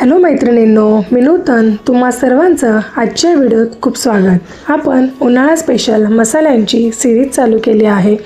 Hello मैत्रिणींनो मी नूतन तुम्हा सर्वांचं आजच्या व्हिडिओत खूप स्वागत. आपण उन्हाळा स्पेशल मसाल्यांची सिरीज चालू केली आहे.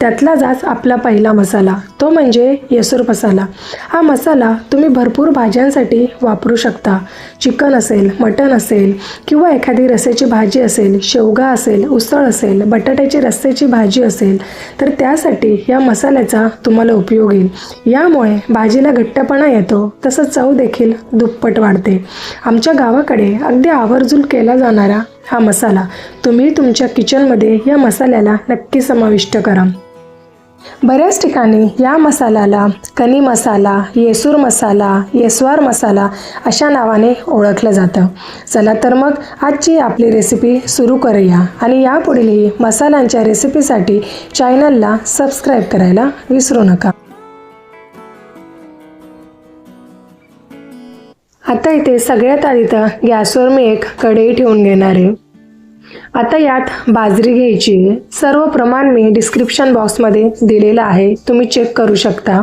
त्यातला जाच आपला पहिला मसाला तो म्हणजे येसूर मसाला. हा मसाला तुम्ही भरपूर भाज्यांसाठी वापरू शकता. चिकन असेल मटण असेल किंवा एखादी रस्याची भाजी असेल शेवगा असेल उसळ असेल बटाट्याची रस्स्याची भाजी असेल तर त्यासाठी या मसाल्याचा तुम्हाला उपयोग येईल. यामुळे भाजीला घट्टपणा येतो तसंच चव देखील दुप्पट वाढते. आमच्या गावाकडे अगदी आवर्जून केला जाणारा हा मसाला. तुम्ही तुमच्या किचनमध्ये या मसाल्याला नक्की समाविष्ट करा. बऱ्याच ठिकाणी या मसाल्याला कनी मसाला येसूर मसाला येसवार मसाला अशा नावाने ओळखलं जातं. चला तर मग आजची आपली रेसिपी सुरू करूया आणि यापुढीलही मसाल्यांच्या रेसिपीसाठी चॅनलला सबस्क्राईब करायला विसरू नका. आता इथे सगळ्यात आधी तर गॅसवर मी एक कढई ठेवून घेणार आहे. आता यात बाजरी घ्यायची आहे. सर्व प्रमाण मी डिस्क्रिप्शन बॉक्समध्ये दिलेलं आहे. तुम्ही चेक करू शकता.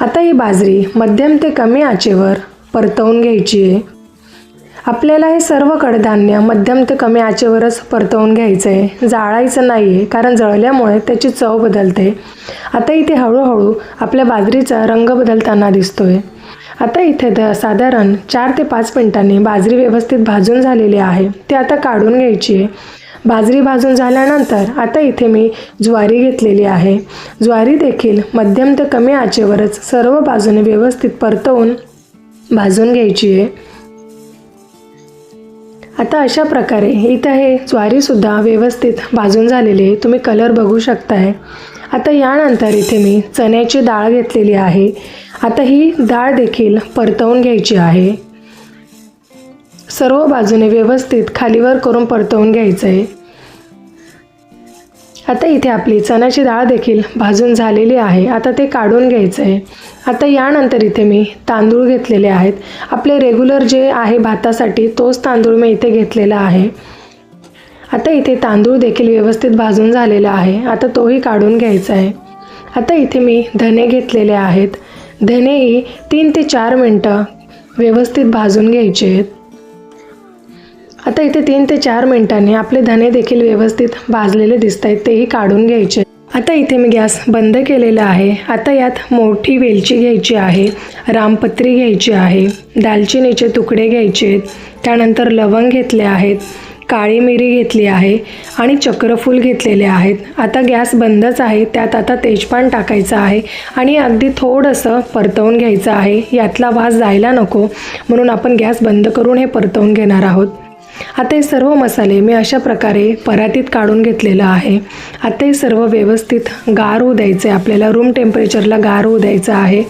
आता ही बाजरी मध्यम ते कमी आचेवर परतवून घ्यायची आहे. आपल्याला हे सर्व कडधान्य मध्यम ते कमी आचेवरच परतवून घ्यायचं आहे. जाळायचं नाही आहे कारण जळल्यामुळे त्याची चव बदलते. आता इथे हळूहळू आपल्या बाजरीचा रंग बदलताना दिसतोय. आता इथे द साधारण चार ते पाच मिनटांनी बाजरी व्यवस्थित भाजून झालेली आहे. ती आता काढून घ्यायची आहे. बाजरी भाजून झाल्यानंतर आता इथे मी ज्वारी घेतलेली आहे. ज्वारी देखील मध्यम ते कमी आचेवरच सर्व बाजूने व्यवस्थित परतवून भाजून घ्यायची आहे. आता अशा प्रकारे इथं हे ज्वारीसुद्धा व्यवस्थित भाजून झालेली आहे. तुम्ही कलर बघू शकताय. आता यानंतर इथे मी चण्याची डाळ घेतलेली आहे. आता ही डाळ देखील परतवून घ्यायची आहे. सर्व बाजूने व्यवस्थित खालीवर करून परतवून घ्यायचं आहे आता इथे आपली चण्याची डाळ देखील भाजून झालेली आहे. आता ते काढून घ्यायचं आहे आता यानंतर इथे मी तांदूळ घेतलेले आहेत. आपले रेग्युलर जे आहे भातासाठी तोच तांदूळ मी इथे घेतलेला आहे. आता इथे तांदूळ देखील व्यवस्थित भाजून झालेला आहे. आता तोही काढून घ्यायचा आहे. आता इथे मी धने घेतलेले आहेत. धनेही तीन ते चार मिनटं व्यवस्थित भाजून घ्यायचे आहेत. आता इथे तीन ते चार मिनिटांनी आपले धने देखील व्यवस्थित भाजलेले दिसत आहेत तेही काढून घ्यायचे आता इथे मी गॅस बंद केलेला आहे. आता यात मोठी वेलची घ्यायची आहे रामपत्री घ्यायची आहे दालचिनीचे तुकडे घ्यायचे आहेत त्यानंतर लवंग घेतले आहेत. काळी मिरी घेतली आहे आणि चक्रफूल घेतलेले आहेत. आता गॅस बंदच आहे त्यात आता तेजपान टाकायचं आहे आणि अगदी थोडंसं परतवून घ्यायचं आहे. यातला वास जायला नको म्हणून आपण गॅस बंद करून हे परतवून घेणार आहोत. आता हे सर्व मसाले मी अशा प्रकारे परातीत काढून घेतलेलं आहे. आता हे सर्व व्यवस्थित गार होऊ द्यायचं आहे आपल्याला रूम टेम्परेचरला गार होऊ द्यायचं आहे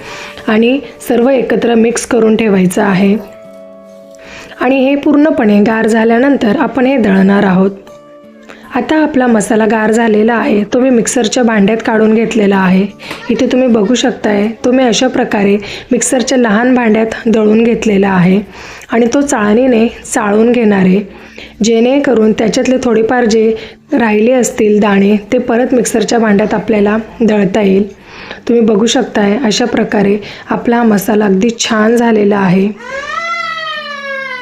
आणि सर्व एकत्र मिक्स करून ठेवायचं आहे. आणि हे पूर्णपणे गार झाल्यानंतर आपण हे दळणार आहोत. आता आपला मसाला गार झालेला आहे. तो मी मिक्सरच्या भांड्यात काढून घेतलेला आहे. इथे तुम्ही बघू शकताय तो मी अशा प्रकारे मिक्सरच्या लहान भांड्यात दळून घेतलेला आहे आणि तो चाळणीने चाळून घेणार आहे. जेणेकरून त्याच्यातले थोडेफार जे राहिले असतील दाणे ते परत मिक्सरच्या भांड्यात आपल्याला दळता येईल. तुम्ही बघू शकताय अशा प्रकारे आपला हा मसाला अगदी छान झालेला आहे.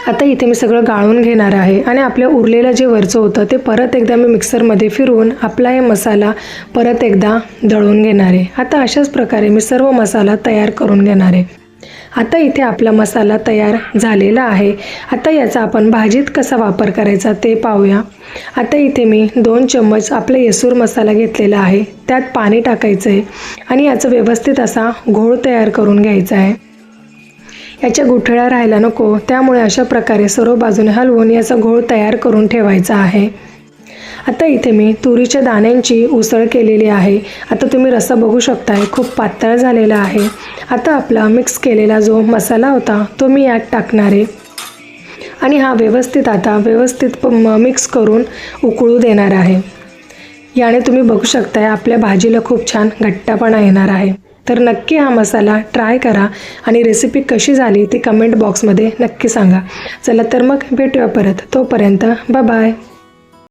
आता इथे मी सगळं गाळून घेणार आहे. आणि आपल्या उरलेलं जे वरचं होतं ते परत एकदा मी मिक्सरमध्ये फिरवून आपला हे मसाला परत एकदा दळून घेणार आहे. आता अशाच प्रकारे मी सर्व मसाला तयार करून घेणार आहे. आता इथे आपला मसाला तयार झालेला आहे. आता याचा आपण भाजीत कसा वापर करायचा ते पाहूया. आता इथे मी दोन चम्मच आपला येसूर मसाला घेतलेला आहे. त्यात पाणी टाकायचं आहे आणि याचा व्यवस्थित असा घोळ तयार करून घ्यायचा आहे. याच्या गुठळ्या राहायला नको. त्यामुळे अशा प्रकारे सर्व बाजूने हलवून याचा घोळ तयार करून ठेवायचा आहे. आता इथे मी तुरीच्या दाण्यांची उसळ केलेली आहे. आता तुम्ही रस्सा बघू शकताय खूप पातळ झालेला आहे. आता आपला मिक्स केलेला जो मसाला होता तो मी यात टाकणार आहे. आणि हा व्यवस्थित आता व्यवस्थित मिक्स करून उकळू देणार आहे. याने तुम्ही बघू शकताय आपल्या भाजीला खूप छान घट्टपणा येणार आहे. तर नक्की हा मसाला ट्राय करा आणि रेसिपी कशी झाली ती कमेंट बॉक्समध्ये नक्की सांगा. चला तर मग भेटूया परत. तोपर्यंत बाय